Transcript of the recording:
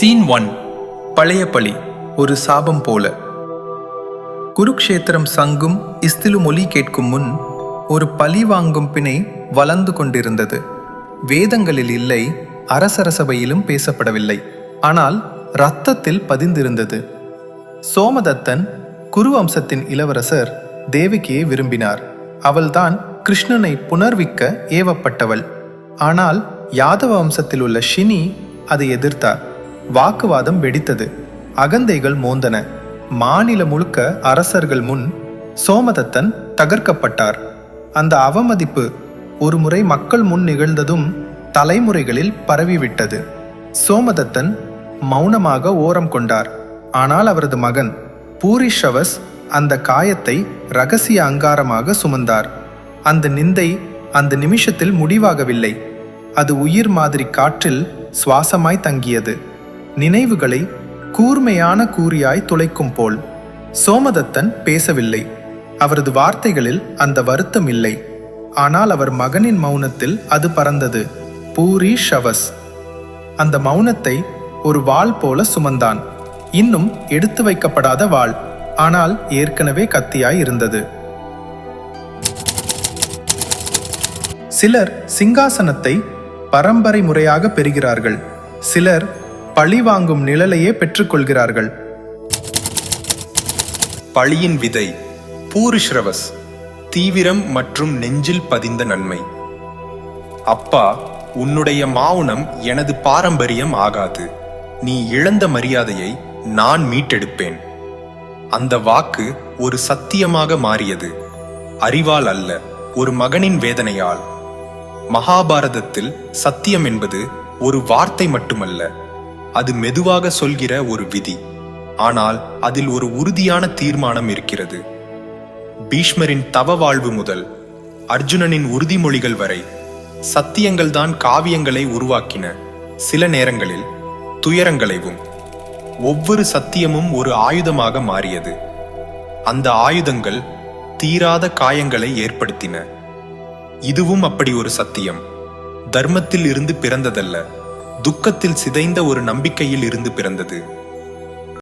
Scene one பழைய பழி ஒரு சாபம் போல. குருக்ஷேத்திரம் சங்கும் இஸ்திலு மொழி கேட்கும் முன் ஒரு பழி வாங்கும் பிணை வளர்ந்து கொண்டிருந்தது. வேதங்களில் இல்லை அரசரசபையிலும் பேசப்படவில்லை. ஆனால் இரத்தத்தில் பதிந்திருந்தது. சோமதத்தன் குரு வம்சத்தின் இளவரசர் தேவகியை விரும்பினார். அவள்தான் கிருஷ்ணனை புனர்விக்க ஏவப்பட்டவள். ஆனால் யாதவ வம்சத்தில் உள்ள ஷினி அதை எதிர்த்தார். வாக்குவாதம் வெடித்தது. அகந்தைகள் மோந்தன. மாநிலம் முழுக்க அரசர்கள் முன் சோமதத்தன் தகர்க்கப்பட்டார். அந்த அவமதிப்பு ஒருமுறை மக்கள் முன் நிகழ்ந்ததும் தலைமுறைகளில் பரவிவிட்டது. சோமதத்தன் மௌனமாக ஓரம் கொண்டார். ஆனால் அவரது மகன் பூரிஷவஸ் அந்த காயத்தை ரகசிய அங்காரமாக சுமந்தார். அந்த நிந்தை அந்த நிமிஷத்தில் முடிவாகவில்லை. அது உயிர் மாதிரி காற்றில் சுவாசமாய் தங்கியது. நினைவுகளை கூர்மையான கூறியாய் துளைக்கும் போல் சோமதத்தன் பேசவில்லை. அவரது வார்த்தைகளில் அந்த வருத்தம் இல்லை. ஆனால் அவர் மகனின் மௌனத்தில் அது பறந்தது. பூரி ஷவஸ். அந்த மௌனத்தை ஒரு வாள் போல சுமந்தான். இன்னும் எடுத்து வைக்கப்படாத வாள். ஆனால் ஏற்கனவே கத்தியாய் இருந்தது. சிலர் சிங்காசனத்தை பரம்பரை முறையாக பெறுகிறார்கள். சிலர் பழி வாங்கும் நிழலையே பெற்றுக்கொள்கிறார்கள். பழியின் விதை பூரிஷ்ரவஸ் தீவிரம் மற்றும் நெஞ்சில் பதிந்த நன்மை. அப்பா உன்னுடைய மாவுனம் எனது பாரம்பரியம் ஆகாது. நீ இழந்த மரியாதையை நான் மீட்டெடுப்பேன். அந்த வாக்கு ஒரு சத்தியமாக மாறியது. அறிவால் அல்ல ஒரு மகனின் வேதனையால். மகாபாரதத்தில் சத்தியம் என்பது ஒரு வார்த்தை மட்டுமல்ல. அது மெதுவாக சொல்கிற ஒரு விதி. ஆனால் அதில் ஒரு உறுதியான தீர்மானம் இருக்கிறது. பீஷ்மரின் தவ வாழ்வு முதல் அர்ஜுனனின் உறுதிமொழிகள் வரை சத்தியங்கள்தான் காவியங்களை உருவாக்கின. சில நேரங்களில் துயரங்களைவும் ஒவ்வொரு சத்தியமும் ஒரு ஆயுதமாக மாறியது. அந்த ஆயுதங்கள் தீராத காயங்களை ஏற்படுத்தின. இதுவும் அப்படி ஒரு சத்தியம். தர்மத்தில் இருந்து பிறந்ததல்ல. துக்கத்தில் சிதைந்த ஒரு நம்பிக்கையில் இருந்து பிறந்தது.